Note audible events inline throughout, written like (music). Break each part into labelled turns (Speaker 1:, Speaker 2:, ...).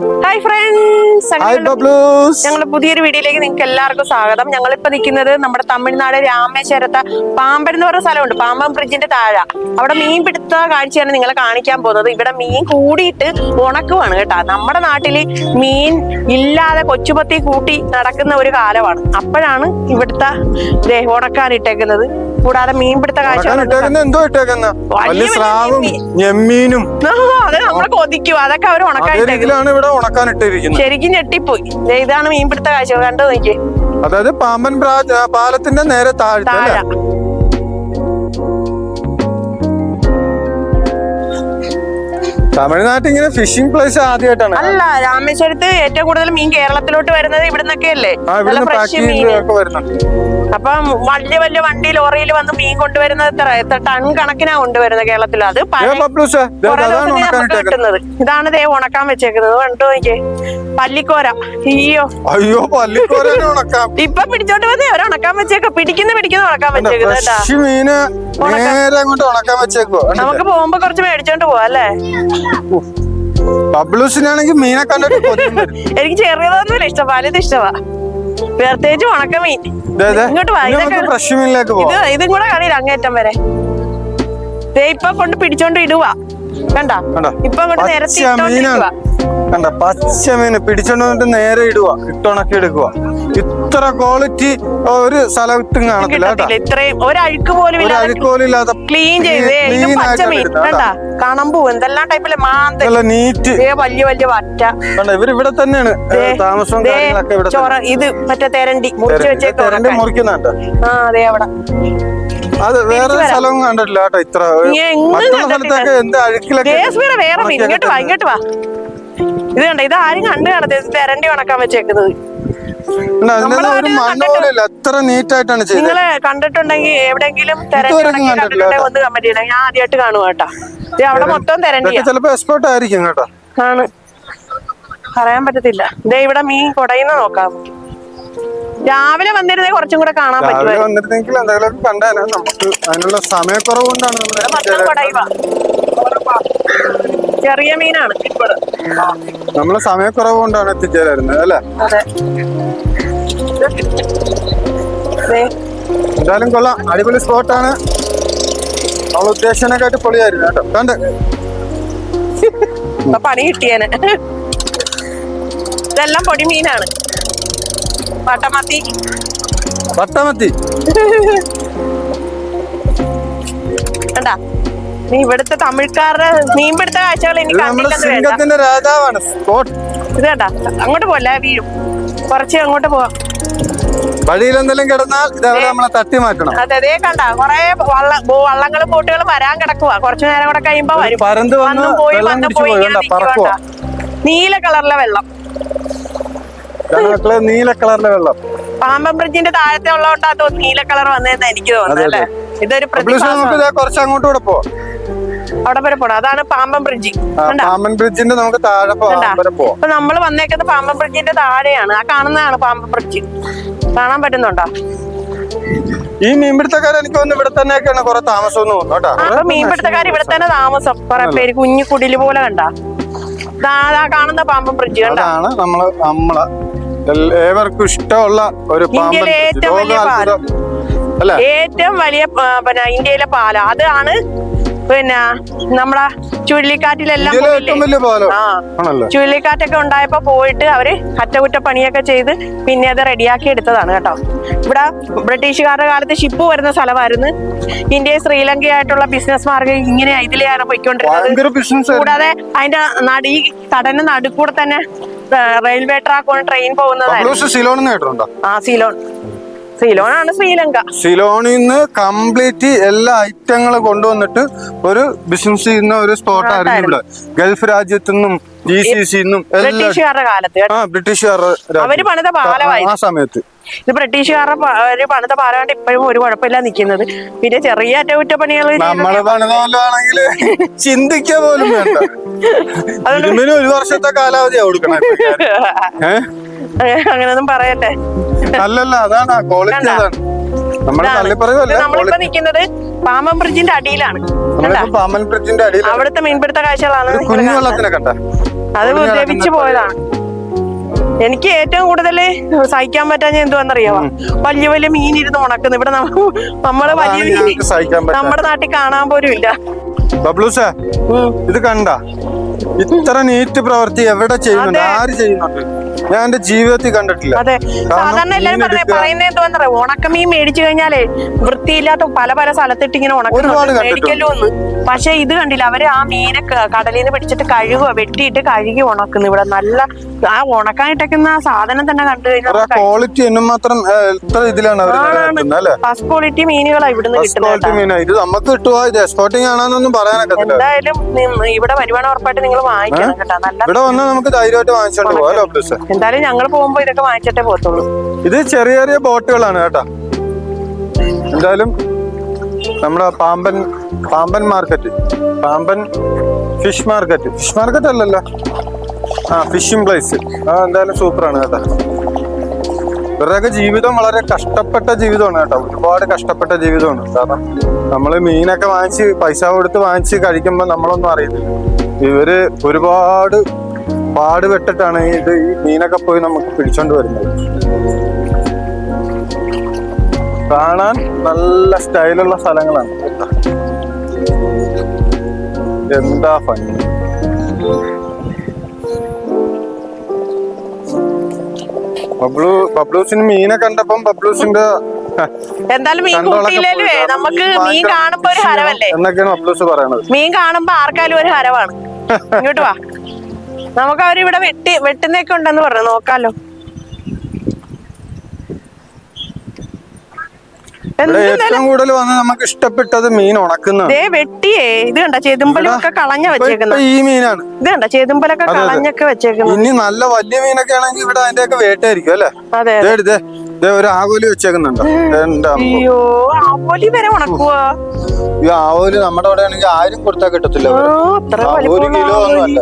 Speaker 1: Hi friends ഞങ്ങളുടെ പുതിയൊരു വീഡിയോയിലേക്ക് നിങ്ങൾക്ക് എല്ലാവർക്കും സ്വാഗതം. ഞങ്ങൾ ഞങ്ങളിപ്പോ നിൽക്കുന്നത് നമ്മുടെ തമിഴ്നാട് രാമേശ്വരത്തെ പാമ്പൻ എന്ന് പറയുന്ന സ്ഥലമുണ്ട്. പാമ്പൻ ബ്രിഡ്ജിന്റെ താഴെ. അവിടെ മീൻ പിടുത്ത കാഴ്ചയാണ് നിങ്ങളെ കാണിക്കാൻ പോകുന്നത്. ഇവിടെ മീൻ കൂടിയിട്ട് ഉണക്കുവാണ് കേട്ടാ. നമ്മുടെ നാട്ടിൽ മീൻ ഇല്ലാതെ കൊച്ചുപത്തി കൂട്ടി നടക്കുന്ന ഒരു കാലമാണ്. അപ്പോഴാണ് ഇവിടുത്തെ ഉണക്കാൻ ഇട്ടേക്കുന്നത്. കൂടാതെ മീൻ പിടുത്ത കാഴ്ച അതെ. നമ്മളെ കൊതിക്കും. അതൊക്കെ അവർ ഉണക്കാൻ
Speaker 2: രീതിയിലാണ് ഇവിടെ ഉണക്കാൻ ഇട്ടിരിക്കുന്നത്
Speaker 1: ശരിക്കും ഞെട്ടിപ്പോയി. ദേ ഇതാണ് മീൻപിടുത്ത കാഴ്ച കണ്ടു നോക്കിയേ?
Speaker 2: അതായത് പാമ്പൻ പാലത്തിന്റെ നേരെ താഴത്തെ അല്ലേ? തമിഴ്നാട്ടിൽ ഇങ്ങനെ ഫിഷിംഗ് പ്ലേസ് ആദ്യമായിട്ടാണ്
Speaker 1: അല്ല രാമേശ്വരത്ത് ഏറ്റവും കൂടുതൽ മീൻ കേരളത്തിലോട്ട് വരുന്നത് ഇവിടുന്നൊക്കെ അല്ലേ
Speaker 2: ആ
Speaker 1: നല്ല
Speaker 2: ഇവിടുന്ന്
Speaker 1: ഫ്രഷ്
Speaker 2: പാക്ക്
Speaker 1: മീൻ.
Speaker 2: വരുന്നുണ്ട്.
Speaker 1: അപ്പം വലിയ വലിയ വണ്ടി ലോറിയിൽ വന്ന് മീൻ കൊണ്ടുവരുന്നത് എത്ര എത്ര ടൺ കണക്കിനാ കൊണ്ടുവരുന്നത് കേരളത്തിൽ. അത് കിട്ടുന്നത്. ഇതാണ് ദേ ഉണക്കാൻ വെച്ചേക്കുന്നത്. കണ്ടോ എനിക്ക് പല്ലിക്കോര. അയ്യോ.
Speaker 2: അയ്യോ പല്ലിക്കോര
Speaker 1: ഇപ്പൊ പിടിച്ചോണ്ട് വന്നേ. അവർ ഉണക്കാൻ വെച്ചേക്ക. പിടിക്കുന്ന പിടിക്കുന്ന ഉണക്കാൻ വെച്ചേക്കുന്നത് നമുക്ക് പോകുമ്പോ കുറച്ച് മേടിച്ചോണ്ട് പോവാ അല്ലേ?
Speaker 2: ബബ്ലൂസിനാണെങ്കിൽ മീനെ കണ്ടിട്ട്
Speaker 1: എനിക്ക് ചെറിയതൊന്നുമില്ല. ഇഷ്ടം വലുത് ഇഷ്ടമാ പ്രത്യേകിച്ച് ഉണക്ക മീൻ
Speaker 2: ദേ, ദേ,
Speaker 1: ഇങ്ങോട്ട് ഇത് ഇതും കൂടെ കളിയില്ല അങ്ങേറ്റം വരെ. ഇപ്പൊ കൊണ്ട് പിടിച്ചോണ്ട് ഇടുവാ. കണ്ട? ഇപ്പൊ അങ്ങോട്ട് നിരത്തി
Speaker 2: കണ്ട? പിടിച്ചോണ്ട് നേരെ ഇടുക ഇട്ടുണക്കി എടുക്കുക ഇത്ര ക്വാളിറ്റി ഒരു സ്ഥലത്തും കാണത്തില്ല കേട്ടോ.
Speaker 1: ഇത്രയും ഒരഴുക്ക് പോലും
Speaker 2: ഇല്ലാത്ത
Speaker 1: ക്ലീൻ ചെയ്ത് ദേ, ഇത്
Speaker 2: clean
Speaker 1: പച്ച മീൻ
Speaker 2: ഇടുന്നത്
Speaker 1: കണ്ട
Speaker 2: കേട്ടോ.
Speaker 1: കണമ്പൂ എന്തെല്ലാം ടൈപ്പിലെ മാന്ത?
Speaker 2: നല്ല നീറ്റ്
Speaker 1: ദേ വലിയ വലിയ വറ്റ.
Speaker 2: ഇവർ ഇവിടെ തന്നെയാണ് ഏ,
Speaker 1: ദേ,
Speaker 2: താമസവും
Speaker 1: ദേ,
Speaker 2: കാര്യങ്ങളൊക്കെ ഇവിടെ
Speaker 1: ചൊറ ഇത് മറ്റേ തെരണ്ടി മുറിച്ച് വെച്ചേക്ക്
Speaker 2: തെരണ്ടി
Speaker 1: ഉണക്കാൻ.
Speaker 2: മുറിക്കുന്നുണ്ട്.
Speaker 1: ആ അതെ അവിടെ.
Speaker 2: അത് വേറെ
Speaker 1: വരാം.
Speaker 2: സ്ഥലവും കണ്ടിട്ടില്ല കേട്ടോ ഇത്ര.
Speaker 1: എങ്ങും
Speaker 2: മറ്റുള്ള
Speaker 1: കണ്ടിട്ടില്ല.
Speaker 2: സ്ഥലത്തൊക്കെ എന്ത് അഴുക്കിലൊക്കെ
Speaker 1: വേറെ മീൻ ഇങ്ങോട്ട് വാ ഇങ്ങോട്ട് വാ. ഇത് കണ്ട ഇത് ആരും കണ്ടു കാണത്തെ തെരണ്ടി ഉണക്കാൻ വെച്ചേക്കുന്നത്.
Speaker 2: ഉണ്ട്, നീറ്റായിട്ടാണ്
Speaker 1: നിങ്ങൾ കണ്ടിട്ടുണ്ടെങ്കിൽ എവിടെങ്കിലും തെരഞ്ഞെടുപ്പ് ഒന്ന് കമന്റ് ചെയ്യണം. ഞാൻ ആദ്യമായിട്ട് കാണുക കേട്ടാ. അവിടെ മൊത്തം
Speaker 2: ഇതൊക്കെ ചിലപ്പോ എക്സ്പേർട്ട് ആയിരിക്കും കേട്ടോ.
Speaker 1: ആണ്. പറയാൻ പറ്റത്തില്ല. ദേ ഇവിടെ മീൻ കൊടയുന്ന നോക്കാം. രാവിലെ വന്നിരുന്നെങ്കിൽ കുറച്ചും കൂടെ കാണാൻ
Speaker 2: പറ്റും കണ്ടേനെ നമുക്ക് അതിനുള്ള സമയക്കുറവ് കൊണ്ടാണ്
Speaker 1: ചെറിയ മീനാണ്.
Speaker 2: നമ്മൾ സമയക്കുറവ് കൊണ്ടാണ് എത്തിച്ചേരുന്നത് അല്ലേ എന്തായാലും കൊള്ളാം. അടിപൊളി സ്പോട്ടാണ്. നമ്മൾ ഉദ്ദേശിച്ചതിനെക്കാട്ടി പൊളിയായിരുന്നു കേട്ടോ. കണ്ട്.
Speaker 1: പണി കിട്ടിയേനെ. ഇതെല്ലാം പൊടി മീനാണ്. പട്ടമത്തി
Speaker 2: വട്ടമത്തി.
Speaker 1: കണ്ടാ? നീ ഇവിടുത്തെ തമിഴ്ക്കാരുടെ മീൻപിടുത്ത കാഴ്ചകൾ എനിക്ക് കണ്ടില്ലെന്ന്
Speaker 2: രാജാവാണ്.
Speaker 1: ഇത് കണ്ടാ? അങ്ങോട്ട് പോലെ വീഴും. കുറച്ച് അങ്ങോട്ട് പോവാം
Speaker 2: വഴിയിൽ എന്തെങ്കിലും കിടന്നാൽ ഇതേപോലെ നമ്മളെ തട്ടി മാറ്റണം
Speaker 1: അതെ അതേ കണ്ട? കൊറേ വള്ള വള്ളങ്ങളും ബോട്ടുകളും വരാൻ കിടക്കുവാ. കുറച്ചു നേരം കൂടെ കഴിയുമ്പോ വരും.
Speaker 2: പരന്ത് വന്ന്
Speaker 1: പോയി
Speaker 2: വെള്ളം
Speaker 1: പോയി. നീല കളറിലെ വെള്ളം.
Speaker 2: നീല കളറിലെ വെള്ളം.
Speaker 1: പാമ്പൻ ബ്രിഡ്ജിന്റെ താഴത്തെ ഉള്ളതുകൊണ്ടാ നീല കളർ വന്നതെന്ന് എനിക്ക്
Speaker 2: തോന്നുന്നു
Speaker 1: അല്ലേ? ഇതൊരു
Speaker 2: കുറച്ച് അങ്ങോട്ട് കൂടെ പോവാം
Speaker 1: അവിടെ വരെ പോണം. അതാണ് പാമ്പൻ ബ്രിഡ്ജ്
Speaker 2: പാമ്പൻ ബ്രിഡ്ജിന്റെ നമുക്ക് താഴെ
Speaker 1: അപ്പൊ നമ്മൾ വന്നേക്കുന്നത് പാമ്പൻ ബ്രിഡ്ജിന്റെ താഴെയാണ്. ആ കാണുന്നതാണ് പാമ്പൻ ബ്രിഡ്ജ് കാണാൻ പറ്റുന്നുണ്ടോ?
Speaker 2: ഈ മീൻപിടുത്തക്കാർ എനിക്ക് തോന്നുന്നു ഇവിടെ തന്നെയൊക്കെയാണ് കുറെ താമസം തോന്നുന്നു
Speaker 1: മീൻപിടുത്തക്കാർ ഇവിടെ തന്നെ താമസം. കുറെ പേര് കുഞ്ഞു കുടിൽ പോലെ കണ്ട? കാണുന്ന പാമ്പൻ ബ്രിഡ്ജ്
Speaker 2: കണ്ടാണ് നമ്മൾ നമ്മൾ. ഏവർക്കും ഇഷ്ടമുള്ള ഒരു പാമ്പൻ.
Speaker 1: ഏറ്റവും വലിയ.
Speaker 2: അല്ലേ?
Speaker 1: ഏറ്റവും വലിയ പിന്നെ ഇന്ത്യയിലെ പാലം. അതാണ് പിന്നെ നമ്മളെ ചുഴലിക്കാറ്റിലെല്ലാം ചുഴലിക്കാറ്റൊക്കെ ഉണ്ടായപ്പോ പോയിട്ട് അവർ അറ്റകുറ്റപ്പണിയൊക്കെ ചെയ്ത് പിന്നെ അത് റെഡിയാക്കി എടുത്തതാണ് കേട്ടോ. ഇവിടെ ബ്രിട്ടീഷുകാരുടെ കാലത്ത് ഷിപ്പ് വരുന്ന സ്ഥലമായിരുന്നു. ഇന്ത്യ ശ്രീലങ്കയായിട്ടുള്ള ബിസിനസ് മാർഗം ഇങ്ങനെ ഇതിലെയാണ് പോയിക്കൊണ്ടിരുന്നത്. കൂടാതെ അതിന്റെ നട ഈ കടലിന് നടുക്കൂടെ തന്നെ റെയിൽവേ ട്രാക്ക് ട്രെയിൻ പോകുന്നതായിരുന്നു. ആ സീലോൺ സീലോണാണ് ശ്രീലങ്ക.
Speaker 2: സിലോണിൽ നിന്ന് കംപ്ലീറ്റ് എല്ലാ ഐറ്റങ്ങളും കൊണ്ടുവന്നിട്ട് ഒരു ബിസിനസ് ചെയ്യുന്ന ഒരു സ്പോട്ടായിരുന്നു ഇവിടെ. ഗൾഫ് രാജ്യത്തു നിന്നും ജി സി സി
Speaker 1: ബ്രിട്ടീഷുകാരുടെ കാലത്ത്
Speaker 2: ആ ബ്രിട്ടീഷുകാരുടെ.
Speaker 1: അവർ പണിത
Speaker 2: ആ സമയത്ത്.
Speaker 1: ഇത് ബ്രിട്ടീഷുകാരുടെ ഒരു പണിത പാലമായിട്ട് ഇപ്പോഴും ഒരു കുഴപ്പമില്ല നിൽക്കുന്നത് പിന്നെ ചെറിയ അറ്റകുറ്റപ്പണികൾ
Speaker 2: നമ്മൾ പണിത പോലാണെങ്കിൽ ചിന്തിക്കുക പോലും വേണ്ട. ഒരു വർഷത്തെ കാലാവധിയാ കൊടുക്കണം. (laughs) അങ്ങനെ
Speaker 1: അങ്ങനെയൊന്നും പറയട്ടെ.
Speaker 2: അല്ലല്ല അതാണ് ക്വാളിറ്റി അതാണ്. നമ്മുടെ തള്ളിപ്പറയല്ല
Speaker 1: നമ്മളിപ്പോ നിൽക്കുന്നത് പാമ്പൻ ബ്രിഡ്ജിന്റെ അടിയിലാണ്.
Speaker 2: പാമ്പൻ ബ്രിഡ്ജിന്റെ അടിയിൽ
Speaker 1: അവിടുത്തെ മീൻപിടുത്ത കാഴ്ചകളാണ്
Speaker 2: ഒരു
Speaker 1: നിങ്ങൾ
Speaker 2: കുഞ്ഞു
Speaker 1: കാണുന്നത്.
Speaker 2: കണ്ട?
Speaker 1: അത്
Speaker 2: ഒളിഞ്ഞ്
Speaker 1: പോയതാണ്. എനിക്ക് ഏറ്റവും കൂടുതൽ സഹിക്കാൻ പറ്റാഞ്ഞ എന്തുവാന്നറിയാവോ? വലിയ വലിയ മീൻ ഇരുന്ന് ഉണക്കുന്നു. ഇവിടെ നമ്മ-
Speaker 2: നമ്മൾ
Speaker 1: വലിയ മീൻ നമ്മുടെ നാട്ടിൽ കാണാൻ പോലും ഇല്ല.
Speaker 2: ബബ്ലൂസേ ഇത് കണ്ട? ഇത്ര നീറ്റ് പ്രവൃത്തി എവിടെ ചെയ്യുന്നുണ്ട്? ആര് ചെയ്യുന്നുണ്ട്? ഞാൻ എന്റെ ജീവിതത്തിൽ കണ്ടിട്ടില്ല.
Speaker 1: അതെ. സാധാരണ എല്ലാരും പറയുന്നത് എന്തുവാന്നറിയോ ഉണക്കമീൻ മേടിച്ചു കഴിഞ്ഞാലേ വൃത്തിയില്ലാത്ത പല പല സ്ഥലത്തിട്ട് ഇങ്ങനെ
Speaker 2: ഉണക്കുന്നു
Speaker 1: ഉണക്കുന്നുണ്ട്. മേടിക്കല്ലോ പക്ഷെ ഇത് കണ്ടില്ല അവർ ആ മീനെ കടലിൽ നിന്ന് പിടിച്ചിട്ട് കഴുകുക വെട്ടിയിട്ട് കഴുകി ഉണക്കുന്നു. ഇവിടെ നല്ല ആ ഉണക്കാനിട്ടേക്കുന്ന സാധനം തന്നെ കണ്ടു കഴിഞ്ഞാൽ
Speaker 2: ക്വാളിറ്റി എന്നും മാത്രം എത്ര ഇതിലാണ്
Speaker 1: ഫസ്റ്റ് ക്വാളിറ്റി മീനുകളാ ഇവിടുന്ന് കിട്ടുന്നത്
Speaker 2: ഇത് നമുക്ക് കിട്ടുക ഇത് എക്സ്പോർട്ടിങ് ആണെന്നൊന്നും പറയാനൊക്കത്തില്ല.
Speaker 1: എന്തായാലും ഇവിടെ വരുവാണ് ഉറപ്പായിട്ട് നിങ്ങൾ വാങ്ങിക്കണം കേട്ടോ. നല്ല
Speaker 2: ഇവിടെ വന്നാൽ നമുക്ക് ധൈര്യമായിട്ട് വാങ്ങിച്ചോണ്ട്
Speaker 1: എന്തായാലും ഞങ്ങൾ പോകുമ്പോ ഇതൊക്കെ വാങ്ങിച്ചിട്ടേ പോകത്തുള്ളൂ.
Speaker 2: ഇത് ചെറിയ ചെറിയ ബോട്ടുകളാണ് കേട്ടോ. എന്തായാലും നമ്മുടെ Pamban Pamban market Pamban fish market. Fish market അല്ലല്ലോ. ആ ഫിഷിംഗ് പ്ലേസ്. ആ എന്തായാലും സൂപ്പറാണ് കേട്ടോ. ഇവരുടെയൊക്കെ ജീവിതം വളരെ കഷ്ടപ്പെട്ട ജീവിതമാണ് കേട്ടോ. ഒരുപാട് കഷ്ടപ്പെട്ട ജീവിതമാണ്. കാരണം നമ്മൾ മീനൊക്കെ വാങ്ങിച്ച് പൈസ കൊടുത്ത് വാങ്ങിച്ച് കഴിക്കുമ്പോൾ നമ്മളൊന്നും അറിയുന്നില്ല ഇവർ ഒരുപാട് പാടുപെട്ടിട്ടാണ് ഇത് ഈ മീനൊക്കെ പോയി നമുക്ക് പിടിച്ചോണ്ട് വരുന്നത്. കാണാൻ നല്ല സ്റ്റൈലുള്ള സ്ഥലങ്ങളാണ്. എന്താ ഭംഗി? ബബ്ലു ബബ്ലൂസിന് മീനെ കണ്ടപ്പം ബബ്ലൂസിന്റെ
Speaker 1: എന്തായാലും മീൻ കൂട്ടിയില്ലേ നമുക്ക്
Speaker 2: മീൻ
Speaker 1: മീൻ കാണുമ്പോ ഒരു ഹരവല്ലേ?
Speaker 2: എന്നൊക്കെയാണ് ബബ്ലൂസ് പറയണത്.
Speaker 1: മീൻ കാണുമ്പോ ആർക്കാലും ഒരു ഹരവാണ്. (laughs) ഇങ്ങോട്ട് വാ. നമുക്ക് അവരിവിടെ വെട്ടി വെട്ടുന്നൊക്കെ ഉണ്ടെന്ന് പറഞ്ഞു. നോക്കാലോ.
Speaker 2: ഏറ്റവും കൂടുതൽ വന്ന് നമുക്ക് ഇഷ്ടപ്പെട്ടത് മീൻ ഉണക്കുന്നതാണ്
Speaker 1: ദേ വെട്ടിയേ. ഇത് കണ്ട? ചെതുമ്പലൊക്കെ കളഞ്ഞ
Speaker 2: വെച്ചേക്കുന്നത് ഈ മീനാണ്.
Speaker 1: ഇത് കണ്ട? ചെതുമ്പലൊക്കെ
Speaker 2: അതെ, അതെ.
Speaker 1: കളഞ്ഞൊക്കെ വെച്ചേക്കുന്നത്
Speaker 2: ഇനി നല്ല വലിയ മീനൊക്കെ ആണെങ്കിൽ ഇവിടെ അതിന്റെ ഒക്കെ വേട്ടയായിരിക്കും അല്ലേ?
Speaker 1: അതെ
Speaker 2: ദേ ഒരു ആകോലി വെച്ചേക്കുന്നുണ്ടോ?
Speaker 1: അയ്യോ ആവോലി വരെ ഉണക്കുവാ?
Speaker 2: ഈ ആവോലി നമ്മുടെ അവിടെ ആണെങ്കിൽ ആരും കൊടുത്താൽ കിട്ടത്തില്ല ഒരു കിലോ ഒന്നും
Speaker 1: ആവോലി.
Speaker 2: അല്ല.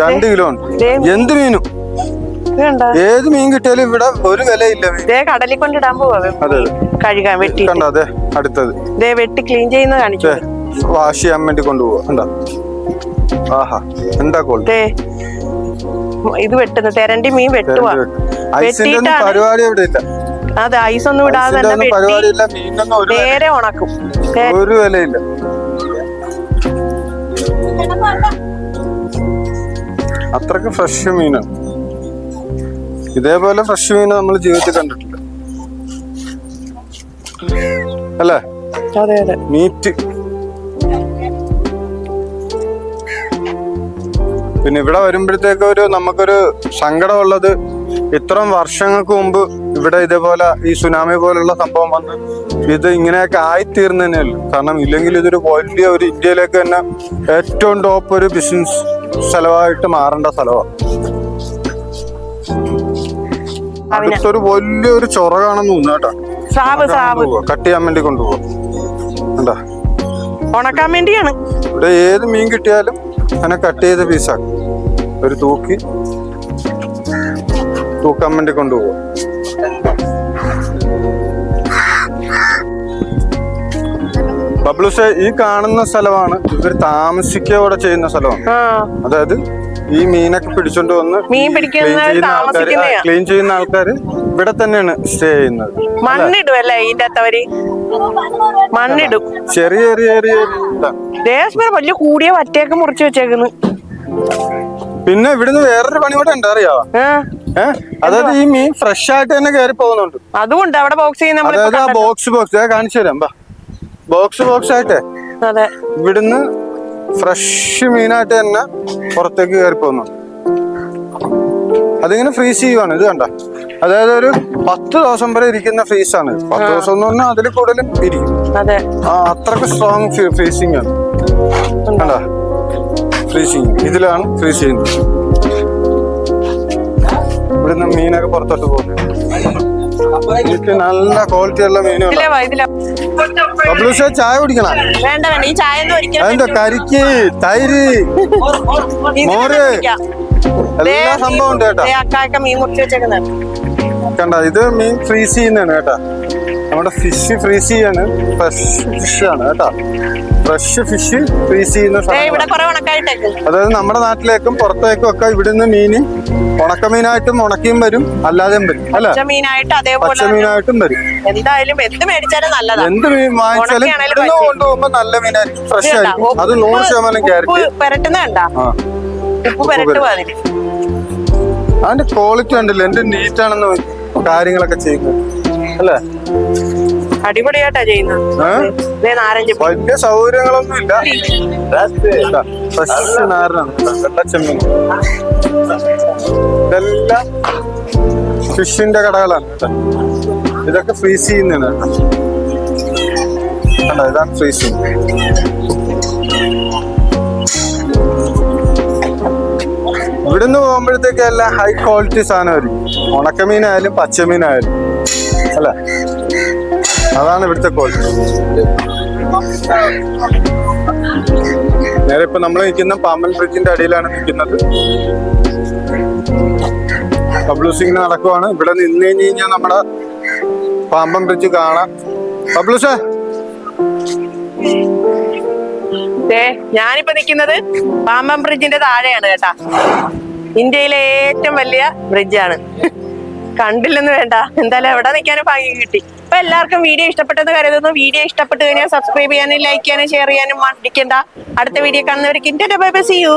Speaker 2: രണ്ട് കിലോ ഉണ്ട്. എന്ത് മീനും?
Speaker 1: ഇത്
Speaker 2: ഏത് മീൻ കിട്ടിയാലും ഇവിടെ ഒരു വിലയില്ല
Speaker 1: ദേ കടലിൽ കൊണ്ടിടാൻ പോവാ. കഴുകാൻ വെട്ടി
Speaker 2: കണ്ടോ അതെ അടുത്തത്.
Speaker 1: ദേ വെട്ടി ക്ലീൻ ചെയ്യുന്ന കാണിച്ചു
Speaker 2: വാഷ് ചെയ്യാൻ വേണ്ടി കൊണ്ടുപോവാ കണ്ടോ ആഹാ എന്താ കോൾ
Speaker 1: ദേ ഇത് വെട്ടുന്നു തെരണ്ടി മീൻ വെട്ടുവാ.
Speaker 2: പരിപാടി ഇവിടെ ഇല്ല.
Speaker 1: അതെ ഐസ് ഒന്നും ഇടാതെ നേരെ ഉണക്കും.
Speaker 2: ഒരു വിലയില്ല. അത്രയ്ക്ക് ഫ്രഷ് മീനാണ് ഇതേപോലെ ഫ്രഷ് മീൻ നമ്മൾ ജീവിതത്തിൽ കണ്ടിട്ടില്ല. അല്ലേ?
Speaker 1: അതെ അതെ.
Speaker 2: മീറ്റ് പിന്നെ ഇവിടെ വരുമ്പോഴത്തേക്ക് ഒരു നമുക്കൊരു സങ്കടമുള്ളത് ഇത്രയും വർഷങ്ങൾക്ക് മുമ്പ് ഇവിടെ ഇതേപോലെ ഈ സുനാമി പോലുള്ള സംഭവം വന്ന് ഇത് ഇങ്ങനെയൊക്കെ ആയിത്തീർന്നു തന്നെയല്ലോ കാരണം ഇല്ലെങ്കിൽ ഇതൊരു വലിയ ഒരു ഇന്ത്യയിലേക്ക് തന്നെ ഏറ്റവും ടോപ്പ് ഒരു ബിസിനസ് സ്ഥലമായിട്ട് മാറേണ്ട സ്ഥലമാണ് അടുത്തൊരു വലിയൊരു ചൊറകാണെന്ന് തോന്നുന്നു കേട്ടോ.
Speaker 1: സ്രാവ് സ്രാവ്
Speaker 2: കട്ട് ചെയ്യാൻ വേണ്ടി കൊണ്ടുപോകാൻ കണ്ടാ?
Speaker 1: ഉണക്കാൻ വേണ്ടിയാണ്.
Speaker 2: ഇവിടെ ഏത് മീൻ കിട്ടിയാലും അങ്ങനെ കട്ട് ചെയ്ത പീസാക്കും. ഒരു തൂക്കി. തൂക്കാൻ വേണ്ടി കൊണ്ടുപോകും ബബ്ലുസെ ഈ കാണുന്ന സ്ഥലമാണ്. ഇവർ താമസിക്കോടെ ചെയ്യുന്ന സ്ഥലമാണ്. അതായത് ഈ മീനൊക്കെ പിടിച്ചോണ്ട് വന്ന്
Speaker 1: മീൻ പിടിക്കുന്ന താമസിക്കുന്നയാ.
Speaker 2: ക്ലീൻ ചെയ്യുന്ന ആൾക്കാർ ഇവിടെ തന്നെയാണ് സ്റ്റേ ചെയ്യുന്നത്.
Speaker 1: മണ്ണിടും അല്ലേ ഇതിന്റെ അകത്തവര് മണ്ണിടും.
Speaker 2: ചെറിയ ചെറിയ ചെറിയ
Speaker 1: വലിയ കൂടിയ വറ്റയൊക്കെ മുറിച്ച് വെച്ചേക്കുന്നു.
Speaker 2: പിന്നെ ഇവിടുന്ന് വേറൊരു പണി കൂടെ ഉണ്ട് അറിയാവോ അതായത് ഈ മീൻ ഫ്രഷ് ആയിട്ട് തന്നെ കയറി പോകുന്നുണ്ട്.
Speaker 1: അതുകൊണ്ട് അവിടെ ബോക്സ് ചെയ്യുന്ന
Speaker 2: അതായത് ആ ബോക്സ് ബോക്സ് കാണിച്ചു തരാം ബാ ബോക്സ് ബോക്സ് ആയിട്ട്.
Speaker 1: അതെ.
Speaker 2: ഇവിടുന്ന് ഫ്രഷ് മീനായിട്ട് തന്നെ പുറത്തേക്ക് കയറി പോകുന്നു അതിങ്ങനെ ഫ്രീസ് ചെയ്യുവാണ്. ഇത് കണ്ട? അതായത് ഒരു പത്ത് ദിവസം വരെ ഇരിക്കുന്ന ഫ്രീസ് ആണ്. പത്ത് ദിവസം എന്ന് പറഞ്ഞാൽ അതിൽ കൂടുതലും ഇരിക്കും.
Speaker 1: അതെ.
Speaker 2: ആ അത്രയ്ക്ക് സ്ട്രോങ് ഫ്രീസിങ് ആണ്. കണ്ട? ഫ്രീസിങ് ഇതിലാണ് ഫ്രീസ് ചെയ്യുന്നത്. ഇവിടുന്ന് മീനൊക്കെ പുറത്തോട്ട് പോകുന്നത് നല്ല ക്വാളിറ്റി ഉള്ള മീനുകളാണ്. ബബ്ലൂസെ ചായ കുടിക്കണം.
Speaker 1: വേണ്ട വേണ്ട. ഈ ചായ ഒന്നും ഒരിക്കലും
Speaker 2: കരിക്ക് തൈര്? മോര്. എല്ലാ സംഭവം ഉണ്ട് കേട്ടോ.
Speaker 1: ദേ മീൻ മുറിച്ച് വെച്ചേക്കുന്നത്
Speaker 2: കണ്ട ഇത് മീൻ ഫ്രീസ് ചെയ്യുന്നതാണ് കേട്ടാ. നമ്മുടെ ഫിഷ് ഫ്രീസ് ചെയ്യാണ്. ഫ്രഷ് ഫിഷ് ആണ് കേട്ടോ. ഫ്രഷ് ഫിഷ് ഫ്രീസ് ചെയ്യുന്ന അതായത് നമ്മുടെ നാട്ടിലേക്കും പുറത്തേക്കും ഒക്കെ ഇവിടുന്ന് മീന് ഉണക്കമീനായിട്ടും ഉണക്കിയും വരും അല്ലാതെയും വരും. അല്ലെ?
Speaker 1: പച്ചമീനായിട്ട്
Speaker 2: പച്ചമീനായിട്ടും വരും.
Speaker 1: എന്തായാലും എന്ത് മേടിച്ചാലും നല്ലതാണ്
Speaker 2: എന്ത് മീൻ വാങ്ങിച്ചാലും ഇവിടുന്ന് കൊണ്ടുപോകുമ്പോ നല്ല മീനായിരിക്കും ഫ്രഷ് ആയിരിക്കും. അത് നൂറ് ശതമാനം ഗ്യാരണ്ടി
Speaker 1: പെരട്ടുന്ന കണ്ട
Speaker 2: ആ.
Speaker 1: ഉപ്പ് പെരട്ടുക
Speaker 2: അതിന്റെ ക്വാളിറ്റി ഉണ്ടല്ലോ എന്റെ നീറ്റാണെന്ന് കാര്യങ്ങളൊക്കെ ചെയ്യുന്നത്. അല്ലേ?
Speaker 1: അടിപൊളിയായിട്ടാ ചെയ്യുന്നത്. നാരഞ്ച്.
Speaker 2: വലിയ സൗകര്യങ്ങളൊന്നും ഇല്ല. ഫ്രഷ് നാരനാണ്. വെള്ളച്ചെമ്മീൻ ഇതെല്ലാം ഫിഷിന്റെ കടകളാണ് ഇതൊക്കെ ഫ്രീസ് ചെയ്യുന്നതാണ്. കണ്ടോ ഇതാണ് ഫ്രീസിങ് ഇവിടുന്ന് പോകുമ്പോഴത്തേക്ക് എല്ലാം ഹൈ ക്വാളിറ്റി സാധനമായിരിക്കും ഉണക്കമീനായാലും പച്ചമീനായാലും. അല്ല? അതാണ് ഇവിടുത്തെ കോഴി നേരെ ഇപ്പൊ നമ്മൾ നിൽക്കുന്ന പാമ്പൻ ബ്രിഡ്ജിന്റെ അടിയിലാണ് നിൽക്കുന്നത്. പബ്ലൂസിങ് നടക്കുവാണ്. ഇവിടെ നിന്ന് കഴിഞ്ഞ് കഴിഞ്ഞാൽ നമ്മുടെ പാമ്പൻ ബ്രിഡ്ജ് കാണാം. പബ്ലൂസേ
Speaker 1: ഞാനിപ്പോ നിൽക്കുന്നത് പാമ്പൻ ബ്രിഡ്ജിന്റെ താഴെയാണ് കേട്ടാ. ഇന്ത്യയിലെ ഏറ്റവും വലിയ ബ്രിഡ്ജാണ് കണ്ടില്ലെന്ന് വേണ്ട. എന്തായാലും എവിടെ നിൽക്കാനും ഭാഗ്യം കിട്ടി. അപ്പൊ എല്ലാവർക്കും വീഡിയോ ഇഷ്ടപ്പെട്ടെന്ന് കരുതുന്നു. വീഡിയോ ഇഷ്ടപ്പെട്ട് കഴിഞ്ഞാൽ സബ്സ്ക്രൈബ് ചെയ്യാനും ലൈക്ക് ചെയ്യാനും ഷെയർ ചെയ്യാനും മടിക്കണ്ട. അടുത്ത വീഡിയോ കാണുന്നവർക്ക് ഇന്റർ ബൈ ബൈ സി യു